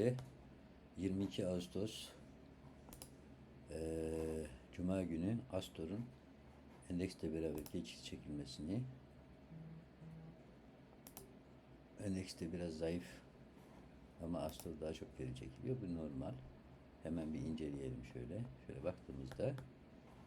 geldi. 22 Ağustos eee, Cuma günü Astor'un endeksle beraber geçiş çekilmesini endekste biraz zayıf ama Astor daha çok geri çekiliyor. Bu normal. Hemen bir inceleyelim şöyle. Şöyle baktığımızda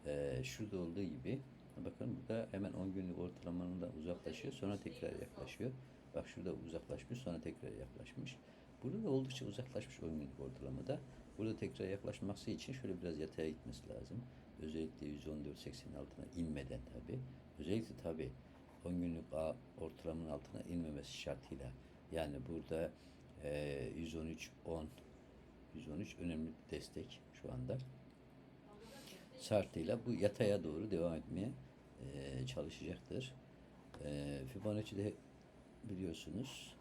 eee, şurada olduğu gibi bakın burada hemen 10 günlük ortalamanın da uzaklaşıyor. Sonra tekrar yaklaşıyor. Bak şurada uzaklaşmış sonra tekrar yaklaşmış. Burada da oldukça uzaklaşmış 10 günlük ortalamada. Burada tekrar yaklaşması için şöyle biraz yataya gitmesi lazım. Özellikle 114.80'in altına inmeden tabi. Özellikle tabi 10 günlük A ortalamanın altına inmemesi şartıyla. Yani burada eee 113 10 113 önemli bir destek şu anda. Şartıyla bu yataya doğru devam etmeye eee, çalışacaktır. Eee Fibonacci'de biliyorsunuz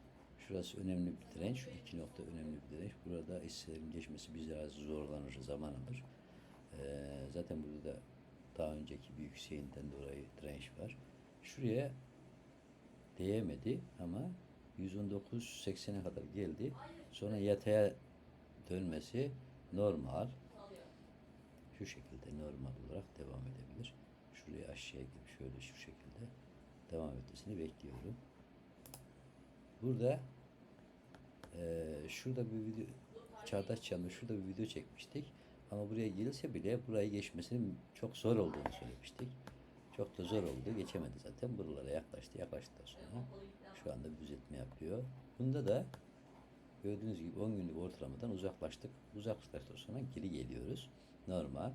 şurası önemli bir direnç. İki nokta önemli bir direnç. Burada hisselerin geçmesi biraz zorlanır, zaman alır. Eee, zaten burada da daha önceki bir yükseğinden dolayı direnç var. Şuraya değemedi ama 119.80'e kadar geldi. Sonra yataya dönmesi normal. Şu şekilde normal olarak devam edebilir. Şuraya aşağıya gibi şöyle şu şekilde devam etmesini bekliyorum. Burada eee, şurada bir video Çağdaş Canlı şurada bir video çekmiştik. Ama buraya gelirse bile burayı geçmesinin çok zor olduğunu söylemiştik. Çok da zor oldu. Geçemedi zaten. Buralara yaklaştı. Yaklaştıktan sonra şu anda bir düzeltme yapıyor. Bunda da gördüğünüz gibi 10 günlük ortalamadan uzaklaştık. Uzaklaştıktan sonra geri geliyoruz. Normal.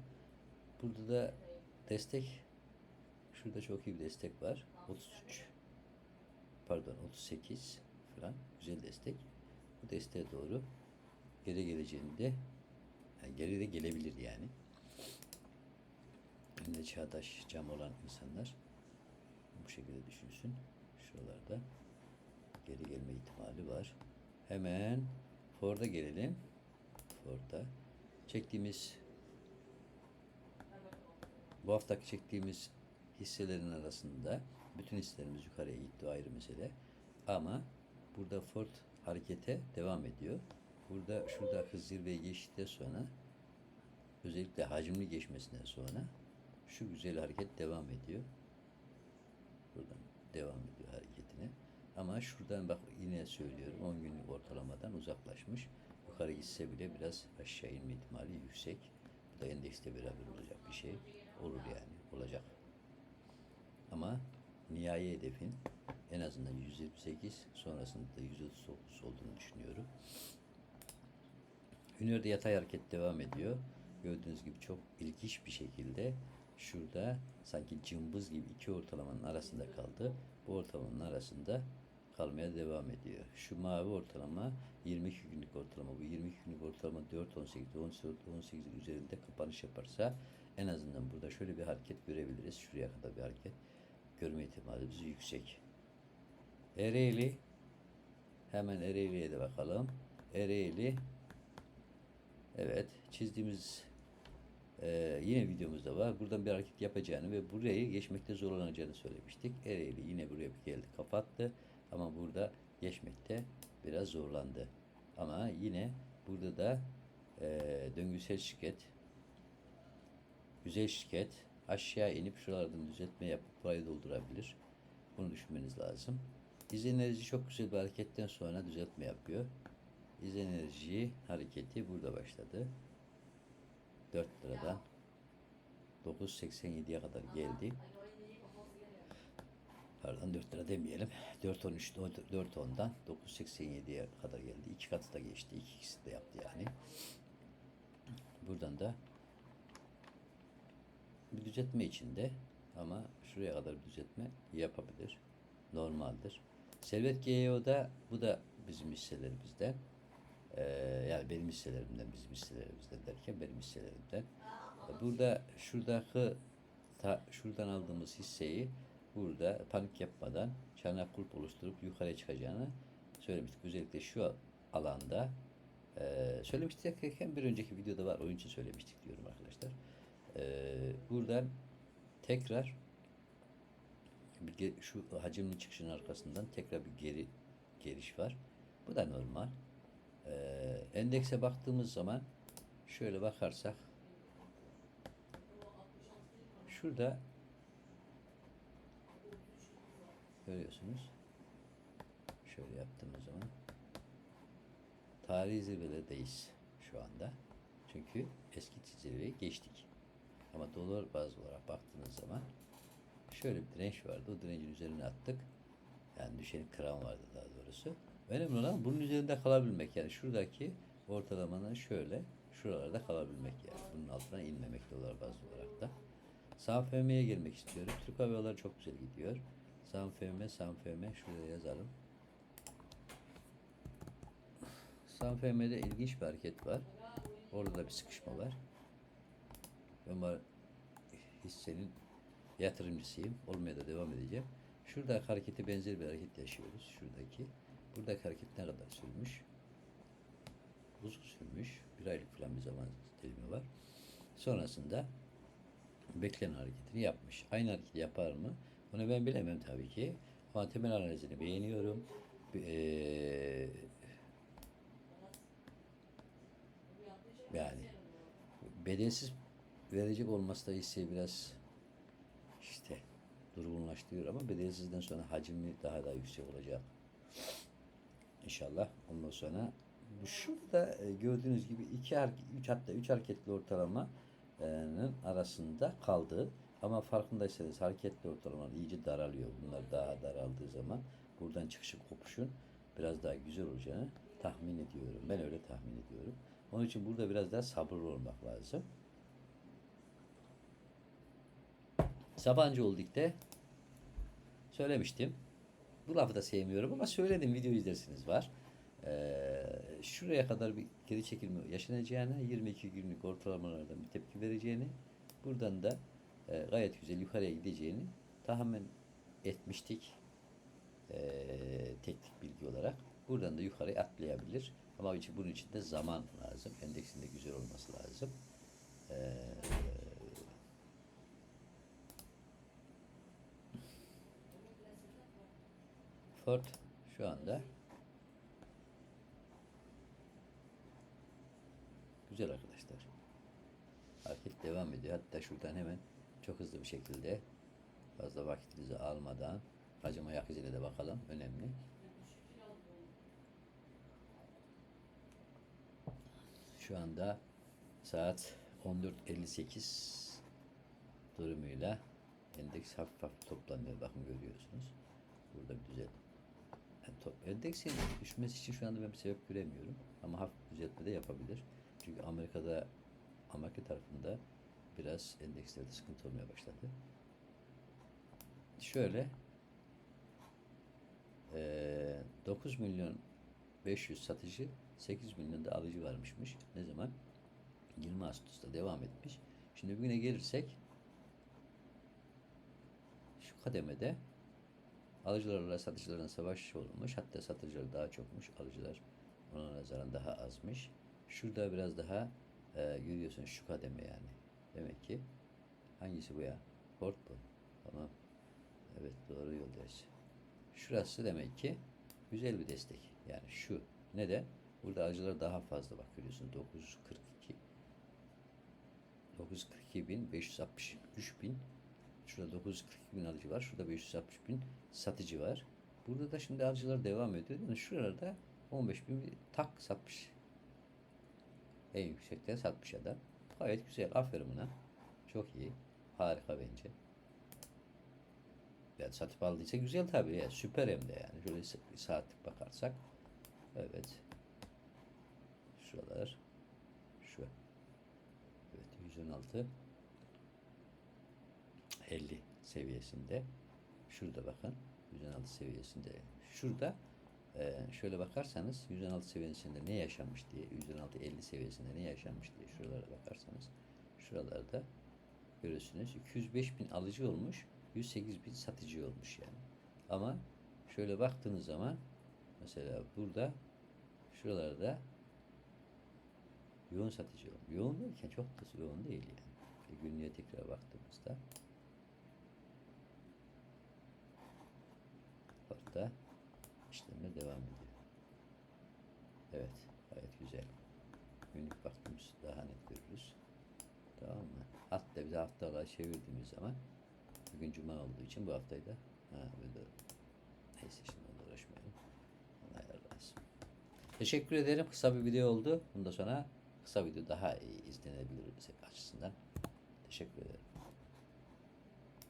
Burada da destek şurada çok iyi bir destek var. 33 pardon 38 falan güzel destek. Bu desteğe doğru geri geleceğini de yani geri de gelebilir yani. Önünde çağdaş cam olan insanlar bu şekilde düşünsün. Şuralarda geri gelme ihtimali var. Hemen Ford'a gelelim. Ford'a çektiğimiz bu haftaki çektiğimiz hisselerin arasında bütün hisselerimiz yukarıya gitti ayrı mesele. Ama burada Ford harekete devam ediyor. Burada şurada hız zirveyi geçtikten sonra özellikle hacimli geçmesinden sonra şu güzel hareket devam ediyor. Buradan devam ediyor hareketine. Ama şuradan bak yine söylüyorum 10 günlük ortalamadan uzaklaşmış. Yukarı gitse bile biraz aşağı inme ihtimali yüksek. Bu da endekste beraber olacak bir şey. Olur yani olacak. Ama nihai hedefin en azından 128 sonrasında da 139 olduğunu düşünüyorum. Hünör'de yatay hareket devam ediyor. Gördüğünüz gibi çok ilginç bir şekilde şurada sanki cımbız gibi iki ortalamanın arasında kaldı. Bu ortalamanın arasında kalmaya devam ediyor. Şu mavi ortalama 22 günlük ortalama. Bu 22 günlük ortalama 4.18 18 18'in üzerinde kapanış yaparsa en azından burada şöyle bir hareket görebiliriz. Şuraya kadar bir hareket görme ihtimalimiz yüksek. Ereğli hemen Ereğli'ye de bakalım. Ereğli Evet, çizdiğimiz eee, yine videomuzda var. Buradan bir hareket yapacağını ve burayı geçmekte zorlanacağını söylemiştik. Ereğli yine buraya bir geldi, kapattı. Ama burada geçmekte biraz zorlandı. Ama yine burada da eee, döngüsel şirket, güzel şirket aşağı inip şuralardan düzeltme yapıp burayı doldurabilir. Bunu düşünmeniz lazım. İzleyici çok güzel bir hareketten sonra düzeltme yapıyor. İzenerji hareketi burada başladı. 4 liradan 9.87'ye kadar geldi. Pardon 4 lira demeyelim. 4.13 4.10'dan 9.87'ye kadar geldi. İki katı da geçti. İki ikisi de yaptı yani. Buradan da bir düzeltme içinde ama şuraya kadar bir düzeltme yapabilir. Normaldir. Servet GEO'da bu da bizim hisselerimizden. Ee, yani benim hisselerimden, bizim hisselerimizden derken benim hisselerimden. Burada şuradaki ta, şuradan aldığımız hisseyi burada panik yapmadan çanak kulp oluşturup yukarıya çıkacağını söylemiştik. Özellikle şu alanda e, söylemiştik bir önceki videoda var. Onun için söylemiştik diyorum arkadaşlar. E, buradan tekrar bir şu hacimli çıkışın arkasından tekrar bir geri geliş var. Bu da normal. Ee, endekse baktığımız zaman şöyle bakarsak şurada görüyorsunuz. Şöyle yaptığımız zaman tarihi zirvelerdeyiz şu anda. Çünkü eski zirveyi geçtik. Ama dolar bazlı olarak baktığınız zaman şöyle bir direnç vardı. O direncin üzerine attık. Yani düşeni kıran vardı daha doğrusu. Önemli olan bunun üzerinde kalabilmek. Yani şuradaki ortalamanın şöyle şuralarda kalabilmek yani. Bunun altına inmemek dolar bazlı olarak da. Sanfm'ye gelmek istiyorum. Türk Hava Yolları çok güzel gidiyor. Sanfm, Sanfm şuraya yazalım. Sanfm'de ilginç bir hareket var. Orada da bir sıkışma var. Var hissenin yatırımcısıyım. Olmaya da devam edeceğim. Şurada hareketi benzer bir hareket yaşıyoruz. Şuradaki. Buradaki hareket ne kadar sürmüş? Uzun sürmüş. Bir aylık falan bir zaman dilimi var. Sonrasında beklenen hareketini yapmış. Aynı hareketi yapar mı? Onu ben bilemem tabii ki. Ama temel analizini beğeniyorum. Eee yani bedelsiz verecek olması da hisseyi biraz işte durgunlaştırıyor ama bedelsizden sonra hacmi daha da yüksek olacak. İnşallah ondan sonra şurada e, gördüğünüz gibi iki üç hatta üç hareketli ortalamanın arasında kaldı. Ama farkındaysanız hareketli ortalamalar iyice daralıyor. Bunlar daha daraldığı zaman buradan çıkışı kopuşun biraz daha güzel olacağını tahmin ediyorum. Ben öyle tahmin ediyorum. Onun için burada biraz daha sabırlı olmak lazım. Sabancı Holding'de söylemiştim. Bu lafı da sevmiyorum ama söyledim video izlersiniz var. Ee, şuraya kadar bir geri çekilme yaşanacağını, 22 günlük ortalamalardan bir tepki vereceğini, buradan da e, gayet güzel yukarıya gideceğini tahmin etmiştik. Ee, teknik bilgi olarak. Buradan da yukarıya atlayabilir. Ama bunun için de zaman lazım. Endeksin de güzel olması lazım. Ee, Ford şu anda güzel arkadaşlar. Hareket devam ediyor. Hatta şuradan hemen çok hızlı bir şekilde fazla vaktinizi almadan acıma ayak izine de bakalım. Önemli. Şu anda saat 14.58 durumuyla endeks hafif hafif toplanıyor. Bakın görüyorsunuz. Burada bir düzel. Endeksin düşmesi için şu anda ben bir sebep göremiyorum. Ama hafif düzeltme de yapabilir. Çünkü Amerika'da Amerika tarafında biraz endekslerde sıkıntı olmaya başladı. Şöyle eee 9 milyon 500 satıcı 8 milyon da alıcı varmışmış. Ne zaman? 20 Ağustos'ta devam etmiş. Şimdi bugüne gelirsek şu kademede alıcılarla satıcıların savaş olmuş. Hatta satıcılar daha çokmuş. Alıcılar ona nazaran daha azmış. Şurada biraz daha e, görüyorsun şu kademe yani. Demek ki hangisi bu ya? Ford bu. Tamam. Evet doğru yoldayız. Şurası demek ki güzel bir destek. Yani şu. Neden? Burada alıcılar daha fazla bak görüyorsun 942 942 bin 563 bin şurada 942 bin alıcı var şurada 560 bin satıcı var. Burada da şimdi alıcılar devam ediyor. Yani şuralarda 15 bin tak satmış. En yüksekte satmış adam. Gayet güzel aferin buna. Çok iyi harika bence. Yani satıp aldıysa güzel tabii ya süper hem de yani. Şöyle saatlik bakarsak evet. Şuralar şu. Evet 116 50 seviyesinde şurada bakın 116 seviyesinde şurada e, şöyle bakarsanız 116 seviyesinde ne yaşanmış diye 116 50 seviyesinde ne yaşanmış diye şuralara bakarsanız şuralarda görürsünüz 205 bin alıcı olmuş 108 bin satıcı olmuş yani ama şöyle baktığınız zaman mesela burada şuralarda yoğun satıcı olmuş. Yoğun derken çok da yoğun değil yani. Günlüğe tekrar baktığımızda orada işlemle devam ediyor. Evet. Gayet günlük baktığımız daha net görürüz. Tamam mı? Hatta bir de haftalığa çevirdiğimiz zaman bugün cuma olduğu için bu haftayı da ha, böyle neyse şimdi onunla uğraşmayalım. Allah etsin. Teşekkür ederim. Kısa bir video oldu. Bundan sonra kısa video daha iyi izlenebilir açısından. Teşekkür ederim.